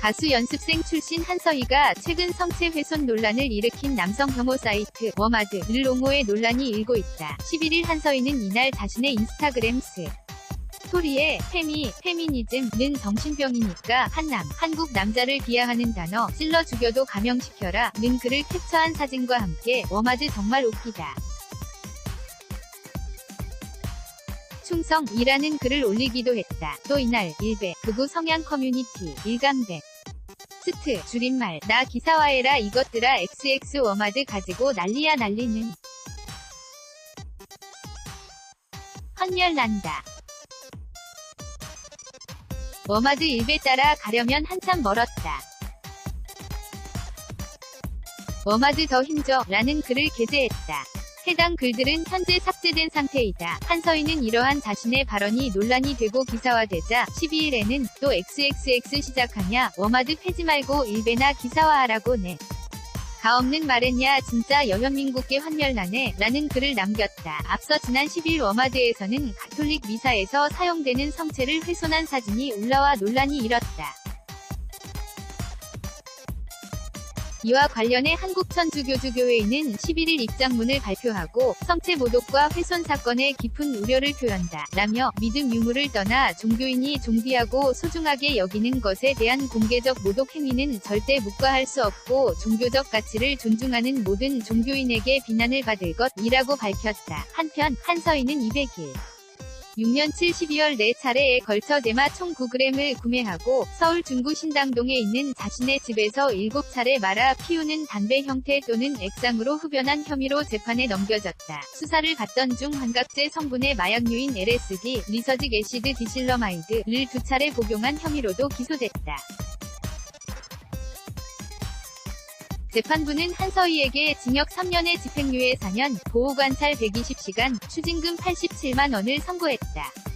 가수 연습생 출신 한서희가 최근 성체 훼손 논란을 일으킨 남성 혐오 사이트 워마드를 옹호해 논란이 일고 있다. 11일 한서희는 이날 자신의 인스타그램 스 스토리에 페미, 페미니즘는 정신병이니까 한남, 한국 남자를 비하하는 단어 찔러 죽여도 감형시켜라 는 글을 캡처한 사진과 함께 워마드 정말 웃기다. 충성이라는 글을 올리기도 했다. 또 이날 일베 극우 성향 커뮤니티 일간백 스트 줄임말 나 기사화해라 이것들아 XX 워마드 가지고 난리야 난리는 헌혈 난다. 워마드 일베 따라 가려면 한참 멀었다. 워마드 더 힘줘 라는 글을 게재했다. 해당 글들은 현재 삭제된 상태이다. 한서희는 이러한 자신의 발언이 논란이 되고 기사화되자 12일에는 또 XXX 시작하냐 워마드 패지 말고 일베나 기사화하라고 내. 가없는 말했냐 진짜 여현민국계 환멸나네 라는 글을 남겼다. 앞서 지난 10일 워마드에서는 가톨릭 미사에서 사용되는 성체를 훼손한 사진이 올라와 논란이 일었다. 이와 관련해 한국천주교주교회는 11일 입장문을 발표하고 성체 모독과 훼손 사건에 깊은 우려를 표한다. 라며 믿음 유무를 떠나 종교인이 존귀하고 소중하게 여기는 것에 대한 공개적 모독 행위는 절대 묵과할 수 없고 종교적 가치를 존중하는 모든 종교인에게 비난을 받을 것이라고 밝혔다. 한편 한서희는 200일 6년 7, 12월 4차례에 걸쳐 대마 총 9g을 구매하고 서울 중구 신당동에 있는 자신의 집에서 7차례 말아 피우는 담배 형태 또는 액상으로 흡연한 혐의로 재판에 넘겨졌다. 수사를 받던 중 환각제 성분의 마약류인 LSD, 리서직 애시드 디실러마이드를 두 차례 복용한 혐의로도 기소됐다. 재판부는 한서희에게 징역 3년에 집행유예 4년, 보호관찰 120시간, 추징금 87만 원을 선고했다.